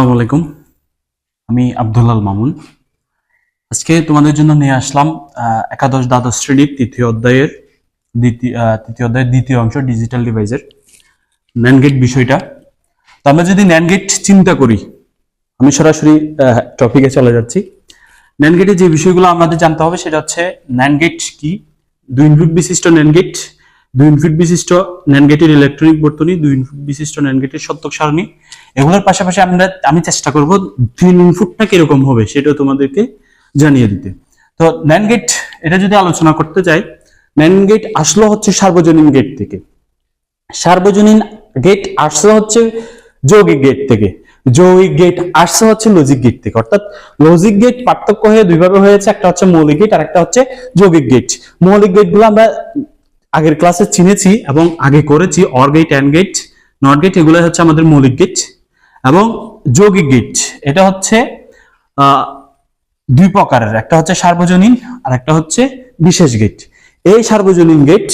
আসসালামু আলাইকুম। আমি আব্দুল্লাল মামুন। আজকে তোমাদের জন্য নিয়ে আসলাম একাদশ দ্বাদশ শ্রেণির তৃতীয় অধ্যায়ের দ্বিতীয় তৃতীয় অধ্যায়ের দ্বিতীয় অংশ, ডিজিটাল ডিভাইসের ন্যানগেট বিষয়টা। তো আমরা যদি ন্যানগেট চিন্তা করি, আমি সরাসরি টপিকে চলে যাচ্ছি। ন্যানগেটের যে বিষয়গুলো আমাদের জানতে হবে, সেটা হচ্ছে ন্যানগেট কি? দুই ইনপুট বিশিষ্ট ন্যানগেট দুই ইনপুট বিশিষ্ট ন্যানগেটের ইলেকট্রনিক বর্তনী, দুই ইনপুট বিশিষ্ট ন্যানগেটের সত্যক সারণী। এগুলোর পাশাপাশি আমরা, আমি চেষ্টা করব তিন ইনপুটটা কীরকম হবে সেটাও তোমাদেরকে জানিয়ে দিতে। তো ন্যান গেট এটা যদি আলোচনা করতে চাই ন্যান গেট আসলো হচ্ছে সার্বজনীন গেট থেকে। সার্বজনীন গেট আসলো হচ্ছে যৌগিক গেট থেকে। যৌগিক গেট আসছে হচ্ছে লজিক গেট থেকে। অর্থাৎ লজিক গেট পার্থক্য হয়ে দুইভাবে হয়েছে, একটা হচ্ছে মৌলিক গেট আর একটা হচ্ছে যৌগিক গেট মৌলিক গেটগুলো আমরা আগের ক্লাসে চিনেছি এবং আগে করেছি OR gate AND gate NOT gate এগুলো হচ্ছে আমাদের মৌলিক গেট এবং যৌগিক গেট এটা হচ্ছে দুই প্রকারের, একটা হচ্ছে সার্বজনীন আর একটা হচ্ছে বিশেষ গেট এই সার্বজনীন গেট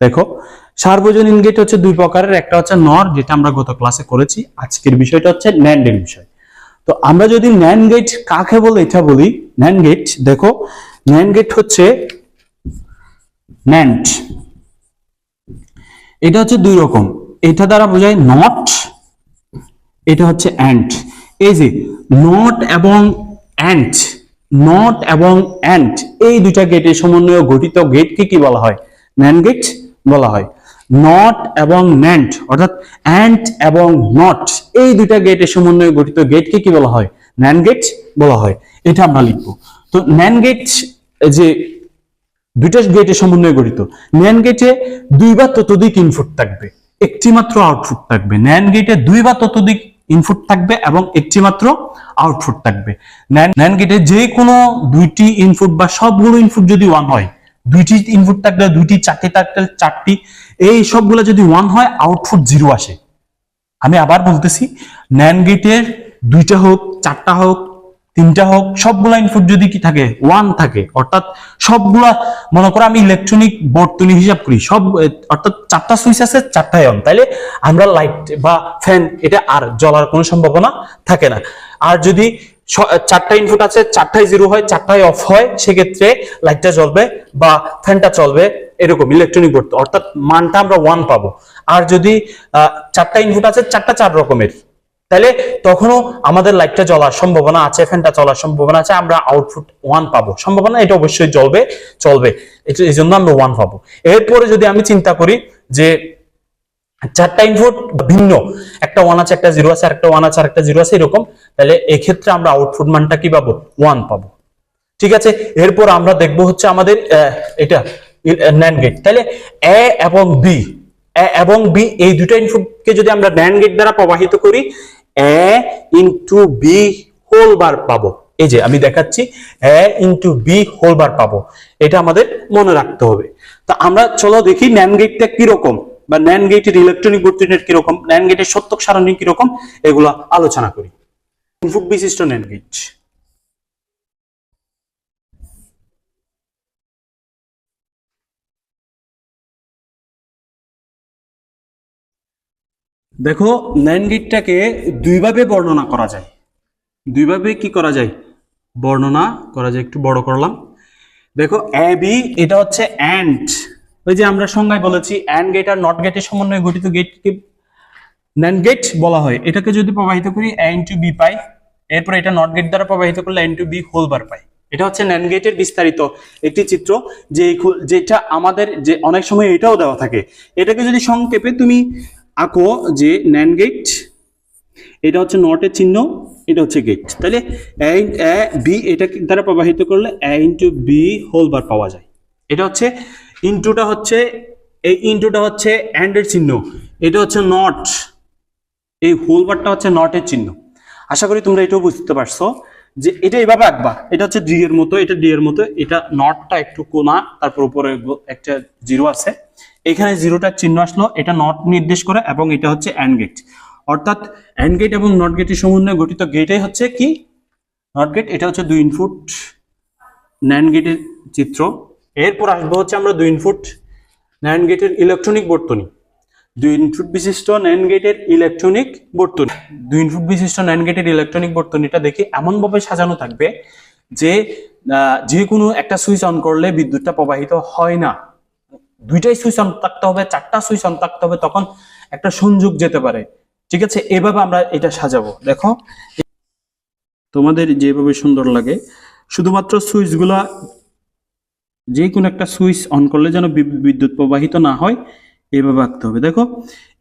দেখো, সার্বজনীন গেট হচ্ছে দুই প্রকারের, একটা হচ্ছে নর যেটা আমরা গত ক্লাসে করেছি। আজকের বিষয়টা হচ্ছে ন্যান্ডের বিষয়। তো আমরা যদি ন্যান গেট কাকে বলে এটা বলি? ন্যান গেট দেখো ন্যান গেট হচ্ছে ন্যান্ড এটা হচ্ছে দুই রকম। এটা দ্বারা বোঝায় নট এটা হচ্ছে অ্যান্ড এই যে নট এবং অ্যান্ড নট এবং অ্যান্ড এই দুইটা গেটের সমন্বয়ে গঠিত গেটকে কি বলা হয়? ন্যান গেট বলা হয়। নট এবং ন্যান্ড অর্থাৎ অ্যান্ড এবং নট এই দুইটা গেটের সমন্বয়ে গঠিত গেটকে কি বলা হয়? ন্যান গেট বলা হয়। এটা আমরা লিখব। তো ন্যান গেট যে দুইটা গেটের সমন্বয়ে গঠিত। ন্যান গেটে দুই বা ততোধিক ইনপুট থাকবে। একটি মাত্র আউটপুট থাকবে। ন্যান গেটে দুই বা ততোধিক ইনপুট থাকবে এবং একটি মাত্র আউটপুট থাকবে। ন্যান গেটে যে কোনো দুইটি ইনপুট বা সবগুলো ইনপুট যদি ওয়ান হয়, দুইটি ইনপুট থাকলে, দুইটি চারটি থাকলে, চারটি, এই সবগুলো যদি ওয়ান হয় আউটপুট জিরো আসে। আমি আবার বলতেছি ন্যান গেটের দুইটা হোক, চারটা হোক তিনটা হোক, সবগুলা ইনপুট যদি কি থাকে ওয়ান থাকে, অর্থাৎ সবগুলা, মনে করো আমি ইলেকট্রনিক বোর্ড তুলি, হিসাব করি, সব অর্থাৎ চারটা সুইচ আছে চারটায় অন তাইলে আমরা লাইট বা ফ্যান এটা আর জ্বলার কোনো সম্ভাবনা থাকে না। আর যদি চারটা ইনপুট আছে চারটায় জিরো হয় চারটায় অফ হয়, সেক্ষেত্রে লাইটটা জ্বলবে বা ফ্যানটা চলবে, এরকম ইলেকট্রনিক বোর্ড অর্থাৎ মানটা আমরা ওয়ান পাবো। আর যদি চারটা ইনপুট আছে, চারটা চার রকমের তাহলে তখনও আমাদের লাইটটা জ্বলার সম্ভাবনা আছে ফ্যানটা চলার সম্ভাবনা আছে, আমরা আউটপুট ওয়ান পাবো। সম্ভাবনা এটা অবশ্যই জ্বলবে, চলবে। এই জন্য আমরা ওয়ান পাবো। এরপরে যদি আমি চিন্তা করি যে চারটা ইনপুট ভিন্ন, একটা ওয়ান আছে, একটা জিরো আছে একটা ওয়ান আছে একটা জিরো আছে, এরকম, তাহলে এক্ষেত্রে আমরা আউটপুট মানটা কি পাবো? ওয়ান পাবো। ঠিক আছে? এরপর আমরা দেখব হচ্ছে আমাদের এটা ন্যান্ড গেট তাহলে এ এবং বি এবং বি এই দুটো ইনপুটকে যদি আমরা ন্যান্ড গেট দ্বারা প্রবাহিত করি A into B whole bar পাবো। এই যে আমি দেখাচ্ছি, A into B whole bar পাবো। এটা আমাদের মনে রাখতে হবে। তা আমরা চলো দেখি ন্যান গেটটা কীরকম, বা ন্যান গেটের ইলেকট্রনিক বর্তনীর কীরকম ন্যান্ড গেটের সত্যক সারণী কীরকম, এগুলো আলোচনা করি। ইনপুট বিশিষ্ট ন্যান গেট দেখো ন্যান গেটটাকে দুইভাবে বর্ণনা করা যায়। দুইভাবে কি করা যায়? বর্ণনা করা যায়, একটু বড় করলাম। দেখো এ বি এটা হচ্ছে অ্যান্ড ওই যে আমরা সংজ্ঞায় বলেছি অ্যান্ড গেট আর নট গেটের সমন্বয়ে গঠিত গেটকে ন্যান গেট বলা হয়। এটাকে যদি প্রবাহিত করি এ ইন্টু বি পাই, এরপর এটা নট গেট দ্বারা প্রবাহিত করলে ইন্টু বি হোল বার পাই। এটা হচ্ছে ন্যান গেটের বিস্তারিত একটি চিত্র, যে যেটা আমাদের যে অনেক সময় এটাও দেওয়া থাকে। এটাকে যদি সংক্ষেপে তুমি আঁকো, যে ন্যান গেট এটা হচ্ছে নটের চিহ্ন, এটা হচ্ছে গেট তাহলে এ বি এটা দ্বারা প্রবাহিত করলে? A into B whole bar পাওয়া যায়। এটা হচ্ছে ইন্টুটা হচ্ছে, এই ইন্টুটা হচ্ছে অ্যান্ডের চিহ্ন। এটা হচ্ছে নট এই হোল বারটা হচ্ছে নটের চিহ্ন। আশা করি তোমরা এটাও বুঝতে পারছ যে এটা এইভাবে আঁকবা। এটা হচ্ছে ডি এর মতো, এটা ডি এর মতো, এটা নটটা একটু কোনা, তারপর উপরে একটা জিরো আছে। এখানে জিরোটার চিহ্ন আসলো, এটা নট নির্দেশ করে এবং এটা হচ্ছে অ্যান্ড গেট অর্থাৎ অ্যান্ড গেট এবং নট গেটের সমন্বয়ে গঠিত গেটাই হচ্ছে কি? নট গেট এটা হচ্ছে দুই ইনপুট ন্যান্ড গেটের চিত্র। এরপর আসব হচ্ছে আমরা দুই ইনপুট ন্যান্ড গেটের ইলেকট্রনিক বর্তনী। দুই ইনপুট বিশিষ্ট ন্যান্ড গেটের ইলেকট্রনিক বর্তনী। দুই ইনপুট বিশিষ্ট ন্যান্ড গেটের ইলেকট্রনিক বর্তনীটা দেখি এমনভাবে সাজানো থাকবে যে যে কোনো একটা সুইচ অন করলে বিদ্যুৎটা প্রবাহিত হয় না। দুইটাই সুইচ অন থাকতে হবে, চারটা সুইচ অন থাকতে হবে, তখন একটা সংযোগ যেতে পারে। ঠিক আছে? এভাবে আমরা এটা সাজাবো। দেখো। তোমাদের যেভাবে সুন্দর লাগে, শুধুমাত্র সুইচগুলা যে কোনো একটা সুইচ অন করলে যেন বিদ্যুৎ প্রবাহিত না হয়, এভাবে আঁকতে হবে। দেখো,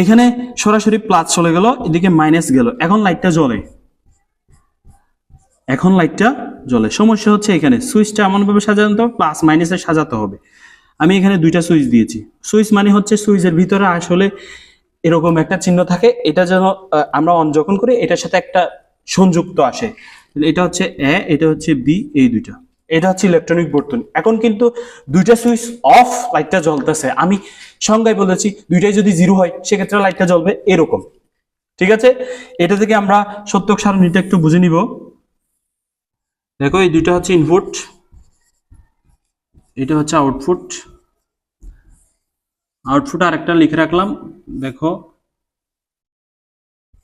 এখানে সরাসরি প্লাস চলে গেল, এদিকে মাইনাস গেল। এখন লাইটটা জ্বলে। এখন লাইটটা জ্বলে। সমস্যা হচ্ছে এখানে, সুইচটা এমনভাবে সাজাতে হবে প্লাস মাইনাসে সাজাতে হবে। আমি এখানে দুইটা সুইচ দিয়েছি। সুইচ মানে হচ্ছে সুইচের ভিতরে আসলে এরকম একটা চিহ্ন থাকে, এটা যেন আমরা অন যখন করি, এটার সাথে একটা সংযুক্ত আসে। এটা হচ্ছে এ, এটা হচ্ছে বি, এই দুইটা। এটা হচ্ছে ইলেকট্রনিক বর্তন। এখন কিন্তু দুইটা সুইচ অফ লাইটটা জ্বলতেছে। আমি সংজ্ঞায় বলেছি, দুইটাই যদি জিরো হয়, সেক্ষেত্রে লাইটটা জ্বলবে এরকম। ঠিক আছে? এটা থেকে আমরা সত্যক সারণীটা একটু বুঝে নিব। দেখো, এই দুইটা হচ্ছে ইনপুট এটা হচ্ছে আউটপুট আউটপুট আরেকটা লিখে রাখলাম। দেখো,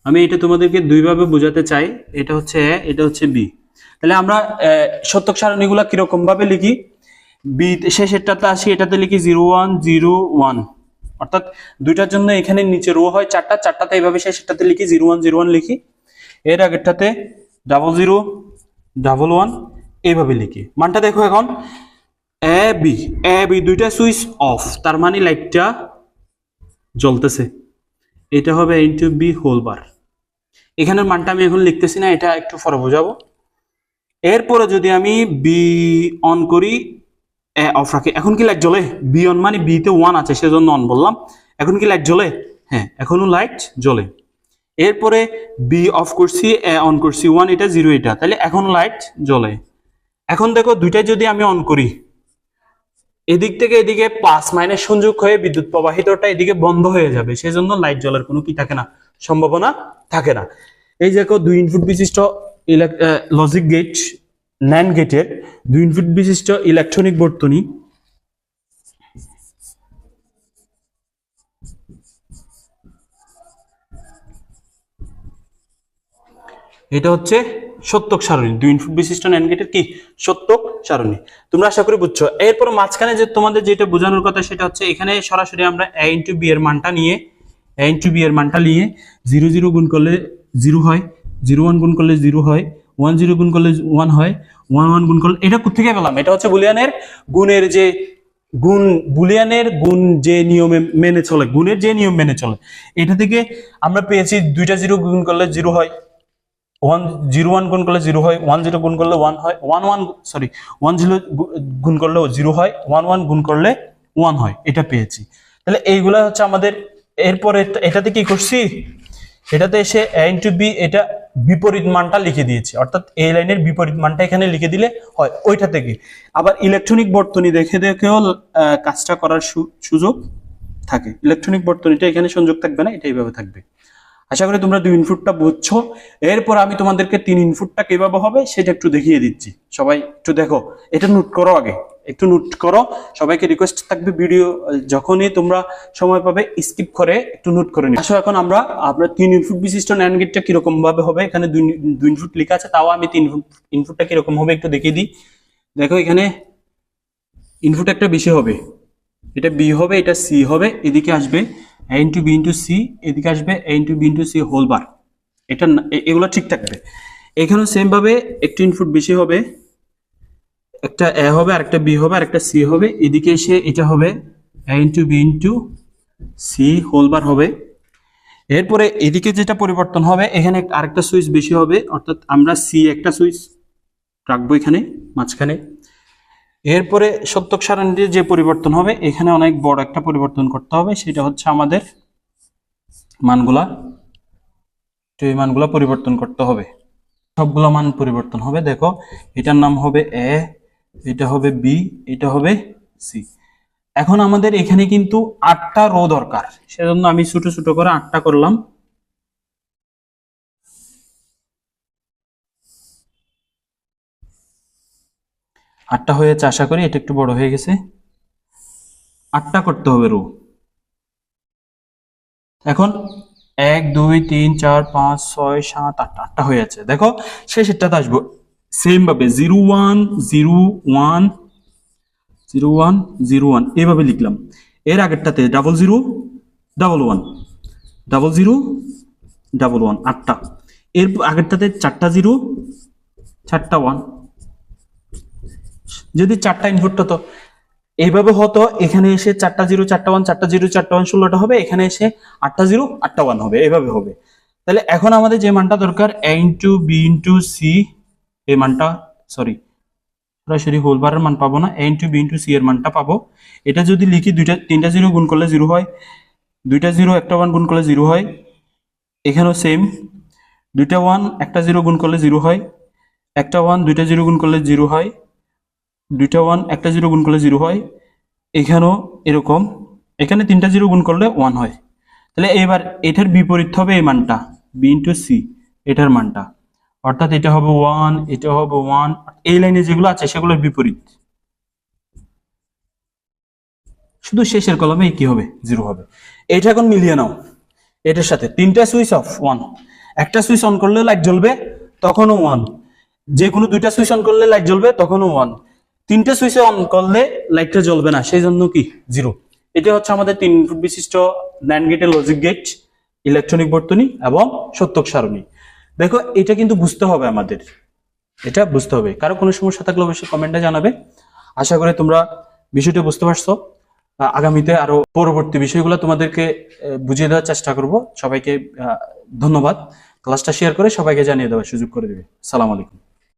আমি এটা তোমাদেরকে দুইভাবে বোঝাতে চাই। এটা হচ্ছে এ এটা হচ্ছে বি তাহলে আমরা সত্যক সারণীগুলো কীরকম ভাবে লিখি বি শেষেরটাতে আসি, এটাতে লিখি জিরো ওয়ান জিরো ওয়ান অর্থাৎ দুইটার জন্য এখানে নিচে রো হয় চারটা, চারটাতে এইভাবে শেষেরটাতে লিখি জিরো ওয়ান জিরো ওয়ান লিখি। এর আগেরটাতে ডাবল জিরো ডাবল ওয়ান এইভাবে লিখি। মানটা দেখো এখন। এ বি এ বি দুইটা সুইচ অফ তার মানে লাইটটা জ্বলতেছে। এটা হবে ইন্টু বি হোল বার এখানের মানটা আমি এখন লিখতেছি না, এটা একটু পরে বোঝাবো। এরপরে যদি আমি বি অন করি এ অফ রাখি, এখন কি লাইট জ্বলে? বি অন মানে বি তে ওয়ান আছে, সেজন্য অন বললাম। এখন কি লাইট জ্বলে? হ্যাঁ এখনও লাইট জ্বলে। এরপরে বি অফ করছি এ অন করছি ওয়ান এটা জিরো এটা। তাহলে এখন লাইট জ্বলে। এখন দেখো, দুইটাই যদি আমি অন করি এদিক থেকে এদিকে প্লাস মাইনাস সংযোগ হয়ে বিদ্যুৎ প্রবাহিতটা এদিকে বন্ধ হয়ে যাবে, সেজন্য লাইট জ্বলার কোনো কি থাকে না, সম্ভাবনা থাকে না। এই দেখো, দুই ইনপুট বিশিষ্ট লজিক গেট ন্যান গেটের দুই ইনপুট বিশিষ্ট ইলেকট্রনিক বর্তনী। এটা হচ্ছে সত্যক সারণী। দুই ইনপুট বিশিষ্ট ন্যান্ড গেটের কি? সত্যক সারণী। তোমরা আশা করি বুঝছ। এরপর মাঝখানে যে তোমাদের যেটা বোঝানোর কথা সেটা হচ্ছে এখানে সরাসরি আমরা এ ইন্টু বি এর মানটা নিয়ে এ ইন্টু বি এর মানটা নিয়ে জিরো জিরো গুণ করলে জিরো হয়, জিরো ওয়ান গুণ করলে জিরো হয়, ওয়ান জিরো গুণ করলে ওয়ান হয়, ওয়ান ওয়ান গুণ করলে এটা কোথেকে পেলাম? এটা হচ্ছে বুলিয়ানের গুণের যে গুণ, বুলিয়ানের গুণ যে নিয়মে মেনে চলে, গুণের যে নিয়ম মেনে চলে। এটা থেকে আমরা পেয়েছি দুইটা জিরো গুণ করলে জিরো হয়। ওয়ান জিরো ওয়ান গুণ করলে জিরো হয়, ওয়ান জিরো গুণ করলে ওয়ান হয়, one one sorry one zero গুণ করলে জিরো হয়, ওয়ান ওয়ান গুণ করলে ওয়ান হয়, এটা পেয়েছি। তাহলে এইগুলা হচ্ছে আমাদের, এরপরে এটাতে কি করছি? এটাতে এসে এ ইন্টু বি এটা বিপরীত মানটা লিখে দিয়েছি। অর্থাৎ এই লাইনের বিপরীত মানটা এখানে লিখে দিলে হয়, ওইটা থেকে। আবার ইলেকট্রনিক বর্তনী দেখে দেখেও কাজটা করার সুযোগ থাকে। ইলেকট্রনিক বর্তনীটা এখানে সংযোগ থাকবে না, এটা এইভাবে থাকবে। আশা করি তোমরা দুই ইনপুটটা বুঝছ। এরপর আমি তোমাদেরকে তিন ইনপুটটা কীভাবে হবে সেটা একটু দেখিয়ে দিচ্ছি। সবাই একটু দেখো, এটা নোট করো আগে। একটু নোট করো। সবাইকে রিকোয়েস্ট থাকবে ভিডিও যখনই তোমরা সময় পাবে স্কিপ করে একটু নোট করে নিও। আসো এখন আমরা আমরা তিন ইনপুট বিশিষ্ট ন্যান্ড গেটটা কীরকম ভাবে হবে? এখানে দুই দুই লেখা আছে, তাও আমি তিন ইনপুটটা কীরকম হবে একটু দেখিয়ে দিই। দেখো এখানে ইনপুট একটা বেশি হবে। এটা বি হবে, এটা সি হবে, এদিকে আসবে। A into B into C এদিকে আসবে A into B into C whole bar এটা এগুলো ঠিক থাকবে। এখানেও সেম ভাবে একটু ইনপুট বেশি হবে, একটা এ হবে আর একটা বি হবে আর একটা সি হবে। এদিকে এসে এটা হবে A into B into C whole bar হবে। এরপরে এদিকে যেটা পরিবর্তন হবে, এখানে আরেকটা সুইচ বেশি হবে, অর্থাৎ আমরা সি একটা সুইচ রাখব এখানে, মাঝখানে। এরপরে সত্যক সারণীর যে পরিবর্তন হবে, এখানে অনেক বড় একটা পরিবর্তন করতে হবে। সেটা হচ্ছে আমাদের মানগুলা এই মানগুলা পরিবর্তন করতে হবে। সবগুলো মান পরিবর্তন হবে, দেখো। এটার নাম হবে এ, এটা হবে বি, এটা হবে সি। এখন আমাদের এখানে কিন্তু আটটা রো দরকার। সেজন্য আমি ছোট ছোট করে আটটা করলাম। আটটা হয়েছে আশা করি এটা একটু বড় হয়ে গেছে। আটটা করতে হবে রো এখন এক, দুই, তিন, চার, পাঁচ, ছয়, সাত আটটা আটটা হয়ে আছে। দেখো শেষেরটাতে আসব। সেম ভাবে zero one zero one zero one zero one এইভাবে লিখলাম। এর আগেরটাতে double zero double one double zero double one আটটা। এর আগেরটাতে চারটা জিরো চারটা ওয়ান যদি চারটা ইনপুট হতো, এইভাবে হতো, এখানে এসে চারটা জিরো চারটা ওয়ান চারটা জিরো চারটা ওয়ান ষোলোটা হবে, এখানে এসে আটটা জিরো আটটা ওয়ান হবে এভাবে হবে। তাহলে এখন আমাদের যে মানটা দরকার A into B into C এই মানটা সরি সরাসরি হোল বারের মান পাবো না A into B into C এর মানটা পাবো। এটা যদি লিখি দুইটা, তিনটা জিরো গুণ করলে জিরো হয়, দুইটা জিরো একটা ওয়ান গুণ করলে জিরো হয়, এখানেও সেম দুইটা ওয়ান একটা জিরো গুণ করলে জিরো হয়, একটা ওয়ান দুইটা জিরো গুণ করলে জিরো হয় দুইটা ওয়ান একটা জিরো গুণ করলে জিরো হয়। এখানেও এরকম। এখানে তিনটা জিরো গুণ করলে ওয়ান হয়। তাহলে এবার এটার বিপরীত হবে এই মানটা। বি ইন্টু সি এটার মানটা। অর্থাৎ এটা হবে ওয়ান এটা হবে ওয়ান এই লাইনে যেগুলো আছে, সেগুলোর বিপরীত। শুধু শেষের কলমে কি হবে? জিরো হবে। এটা এখন মিলিয়ে নাও। এটার সাথে তিনটা সুইচ অফ ওয়ান একটা সুইচ অন করলে লাইট জ্বলবে, তখনও ওয়ান যে কোনো দুইটা সুইচ অন করলে লাইট জ্বলবে, তখনও ওয়ান তিনটা সুইচে অন করলে লাইটটা জ্বলবে না সেই জন্য কি? জিরো এটা হচ্ছে আমাদের তিন ফুট বিশিষ্ট ন্যান্ড গেটের লজিক গেট ইলেকট্রনিক বর্তনী এবং সত্যক সারণী। দেখো, এটা কিন্তু বুঝতে হবে আমাদের। এটা বুঝতে হবে। কারও কোনো সমস্যা থাকলে অবশ্যই কমেন্টে জানাবে। আশা করি তোমরা বিষয়টা বুঝতে পারছ। আগামীতে আরও পরবর্তী বিষয়গুলো তোমাদেরকে বুঝিয়ে দেওয়ার চেষ্টা করব। সবাইকে ধন্যবাদ। ক্লাসটা শেয়ার করে সবাইকে জানিয়ে দেওয়ার সুযোগ করে দেবে। সালাম আলাইকুম।